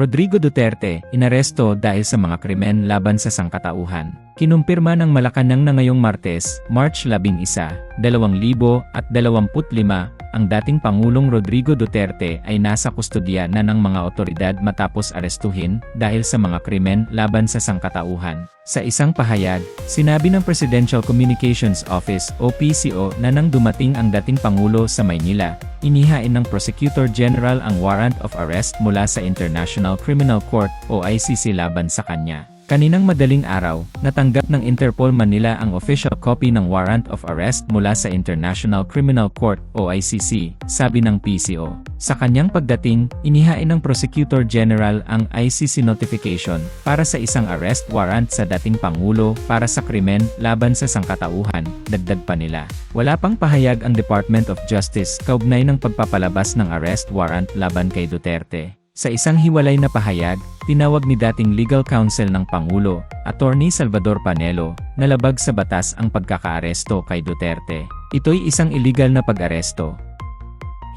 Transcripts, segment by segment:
Rodrigo Duterte, inaresto dahil sa mga krimen laban sa sangkatauhan. Kinumpirma ng Malacanang na ngayong Martes, March 11, 2025, ang dating Pangulong Rodrigo Duterte ay nasa kustodiya na ng mga otoridad matapos arestuhin dahil sa mga krimen laban sa sangkatauhan. Sa isang pahayag, sinabi ng Presidential Communications Office o PCO na nang dumating ang dating Pangulo sa Maynila, inihain ng Prosecutor General ang warrant of arrest mula sa International Criminal Court o ICC laban sa kanya. Kaninang madaling araw, natanggap ng Interpol Manila ang official copy ng warrant of arrest mula sa International Criminal Court o ICC, sabi ng PCO. Sa kanyang pagdating, inihain ng Prosecutor General ang ICC notification para sa isang arrest warrant sa dating Pangulo para sa krimen laban sa sangkatauhan, dagdag pa nila. Wala pang pahayag ang Department of Justice kaugnay ng pagpapalabas ng arrest warrant laban kay Duterte. Sa isang hiwalay na pahayag, tinawag ni dating legal counsel ng Pangulo, Attorney Salvador Panelo, na labag sa batas ang pagkakaaresto kay Duterte. Ito'y isang illegal na pag-aresto.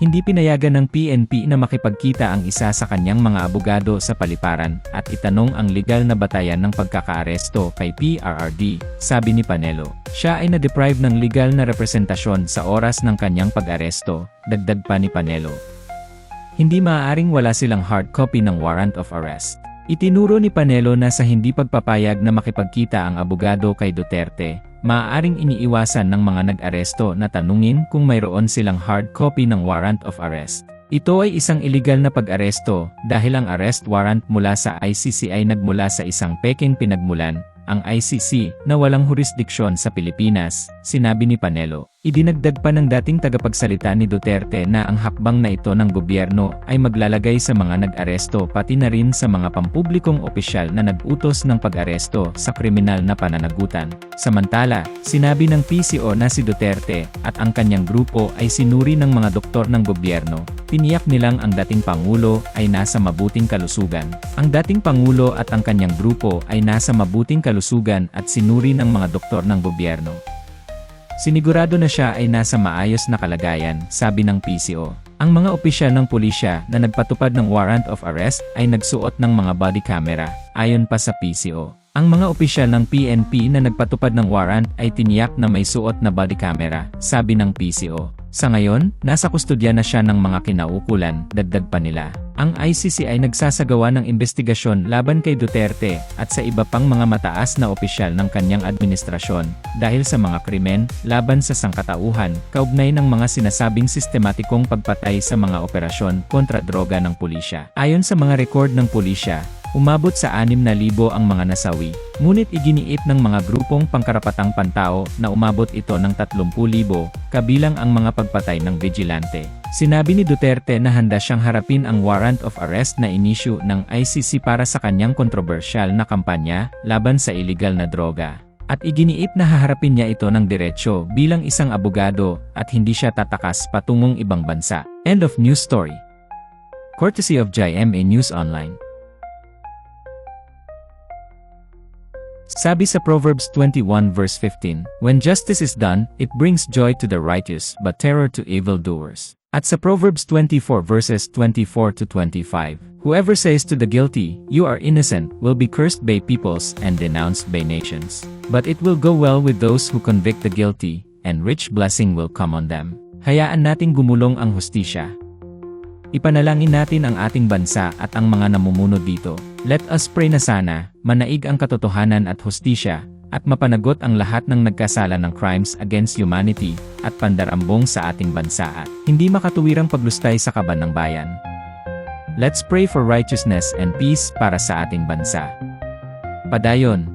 Hindi pinayagan ng PNP na makipagkita ang isa sa kanyang mga abogado sa paliparan at itanong ang legal na batayan ng pagkakaaresto kay PRRD, sabi ni Panelo. Siya ay na-deprive ng legal na representasyon sa oras ng kanyang pag-aresto, dagdag pa ni Panelo. Hindi maaaring wala silang hard copy ng warrant of arrest. Itinuro ni Panelo na sa hindi pagpapayag na makipagkita ang abogado kay Duterte, maaaring iniiwasan ng mga nag-aresto na tanungin kung mayroon silang hard copy ng warrant of arrest. Ito ay isang illegal na pag-aresto dahil ang arrest warrant mula sa ICC ay nagmula sa isang peking pinagmulan, ang ICC, na walang jurisdiksyon sa Pilipinas, sinabi ni Panelo. Idinagdag pa ng dating tagapagsalita ni Duterte na ang hakbang na ito ng gobyerno ay maglalagay sa mga nag-aresto pati na rin sa mga pampublikong opisyal na nag-utos ng pag-aresto sa kriminal na pananagutan. Samantala, sinabi ng PCO na si Duterte at ang kanyang grupo ay sinuri ng mga doktor ng gobyerno. Tiniyak nilang ang dating Pangulo ay nasa mabuting kalusugan. Ang dating Pangulo at ang kanyang grupo ay nasa mabuting kalusugan at sinuri ng mga doktor ng gobyerno. Sinigurado na siya ay nasa maayos na kalagayan, sabi ng PCO. Ang mga opisyal ng pulisya na nagpatupad ng warrant of arrest ay nagsuot ng mga body camera, ayon pa sa PCO. Ang mga opisyal ng PNP na nagpatupad ng warrant ay tiniyak na may suot na body camera, sabi ng PCO. Sa ngayon, nasa kustodya na siya ng mga kinaukulan, dagdag pa nila. Ang ICC ay nagsasagawa ng investigasyon laban kay Duterte at sa iba pang mga mataas na opisyal ng kanyang administrasyon dahil sa mga krimen laban sa sangkatauhan kaugnay ng mga sinasabing sistematikong pagpatay sa mga operasyon kontra droga ng pulisya. Ayon sa mga rekord ng pulisya, Umabot sa 6,000 ang mga nasawi, ngunit iginiit ng mga grupong pangkarapatang pantao na umabot ito ng 30,000, kabilang ang mga pagpatay ng vigilante. Sinabi ni Duterte na handa siyang harapin ang warrant of arrest na inisyu ng ICC para sa kanyang kontrobersyal na kampanya laban sa illegal na droga. At iginiit na haharapin niya ito ng diretsyo bilang isang abogado at hindi siya tatakas patungong ibang bansa. End of news story. Courtesy of JMA News Online. Sabi sa Proverbs 21 verse 15, When justice is done, it brings joy to the righteous, but terror to evildoers. At sa Proverbs 24 verses 24 to 25, Whoever says to the guilty, You are innocent, will be cursed by peoples and denounced by nations. But it will go well with those who convict the guilty, and rich blessing will come on them. Hayaan nating gumulong ang hustisya. Ipanalangin natin ang ating bansa at ang mga namumuno dito. Let us pray na sana, manaig ang katotohanan at hustisya, at mapanagot ang lahat ng nagkasala ng crimes against humanity, at pandarambong sa ating bansa at hindi makatuwirang paglustay sa kaban ng bayan. Let's pray for righteousness and peace para sa ating bansa. Padayon,